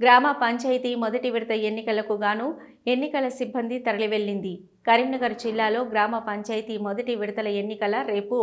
గ్రామ పంచాయతీ మొదటి విడత ఎన్నికలకు గాను ఎన్నికల సిబ్బంది తరలివెళ్ళింది కరీంనగర్ జిల్లాలో గ్రామ పంచాయతీ మొదటి విడతల ఎన్నికల రేపు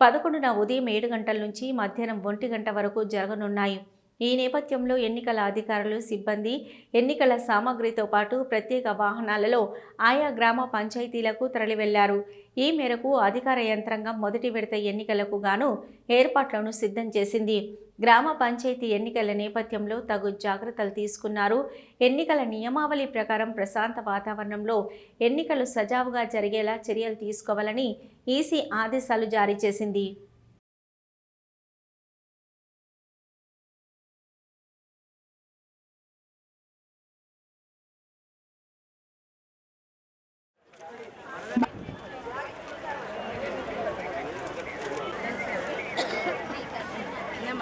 పదకొండున ఉదయం ఏడు గంటల నుంచి మధ్యాహ్నం ఒంటి గంట వరకు జరగనున్నాయి. ఈ నేపథ్యంలో ఎన్నికల అధికారులు సిబ్బంది ఎన్నికల సామగ్రితో పాటు ప్రత్యేక వాహనాలలో ఆయా గ్రామ పంచాయతీలకు తరలివెళ్ళారు. ఈ మేరకు అధికార యంత్రాంగం మొదటి విడత ఎన్నికలకు గాను ఏర్పాట్లను సిద్ధం చేసింది. గ్రామ పంచాయతీ ఎన్నికల నేపథ్యంలో తగు జాగ్రత్తలు తీసుకున్నారు. ఎన్నికల నియమావళి ప్రకారం ప్రశాంత వాతావరణంలో ఎన్నికలు సజావుగా జరిగేలా చర్యలు తీసుకోవాలని ఈసీ ఆదేశాలు జారీ చేసింది.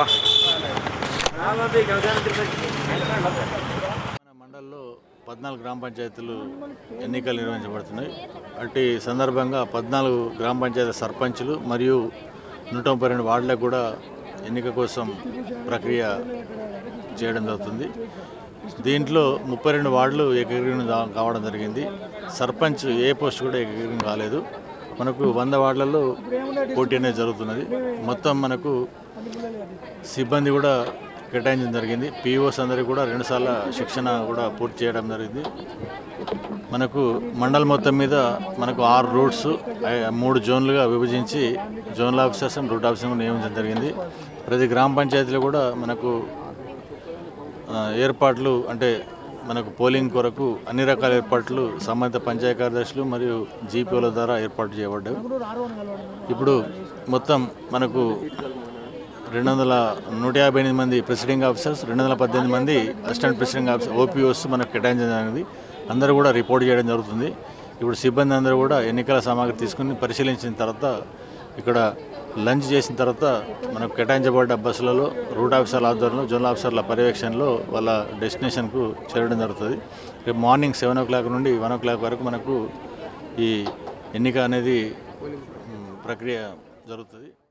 మన మండల్లో పద్నాలుగు గ్రామ పంచాయతీలు ఎన్నికలు నిర్వహించబడుతున్నాయి. అట్టి సందర్భంగా పద్నాలుగు గ్రామ పంచాయతీ సర్పంచులు మరియు నూట ముప్పై రెండు వార్డులకు కూడా ఎన్నిక కోసం ప్రక్రియ చేయడం జరుగుతుంది. దీంట్లో ముప్పై రెండు వార్డులు ఏకగ్రీవం కావడం జరిగింది. సర్పంచ్ ఏ పోస్ట్ కూడా ఏకగ్రీవం కాలేదు. మనకు వంద వార్డులలో పోటీ అనేది జరుగుతున్నది. మొత్తం మనకు సిబ్బంది కూడా కేటాయించడం జరిగింది. పీఓస్ అందరికీ కూడా రెండుసార్లు శిక్షణ కూడా పూర్తి చేయడం జరిగింది. మనకు మండల్ మొత్తం మీద మనకు ఆరు రూట్స్ మూడు జోన్లుగా విభజించి జోనల్ ఆఫీసర్స్ రూట్ ఆఫీసర్ నియమించడం జరిగింది. ప్రతి గ్రామ పంచాయతీలో కూడా మనకు ఏర్పాట్లు అంటే మనకు పోలింగ్ కొరకు అన్ని రకాల ఏర్పాట్లు సంబంధిత పంచాయతీ కార్యదర్శులు మరియు జీపీఓల ద్వారా ఏర్పాటు చేయబడ్డాయి. ఇప్పుడు మొత్తం మనకు రెండు వందల నూట యాభై ఎనిమిది మంది ప్రెసిడింగ్ ఆఫీసర్స్ రెండు వందల పద్దెనిమిది మంది అసిస్టెంట్ ప్రెసిడింగ్ ఆఫీసర్ ఓపీఓస్ మనకు కేటాయించడం జరిగింది. అందరూ కూడా రిపోర్ట్ చేయడం జరుగుతుంది. ఇప్పుడు సిబ్బంది అందరూ కూడా ఎన్నికల సామాగ్రి తీసుకుని పరిశీలించిన తర్వాత ఇక్కడ లంచ్ చేసిన తర్వాత మనకు కేటాయించబడ్డ బస్సులలో రూట్ ఆఫీసర్ల ఆధ్వర్యంలో జోనల్ ఆఫీసర్ల పర్యవేక్షణలో వాళ్ళ డెస్టినేషన్కు చేరడం జరుగుతుంది. రేపు మార్నింగ్ సెవెన్ ఓ క్లాక్ నుండి వన్ ఓ క్లాక్ వరకు మనకు ఈ ఎన్నిక అనేది ప్రక్రియ జరుగుతుంది.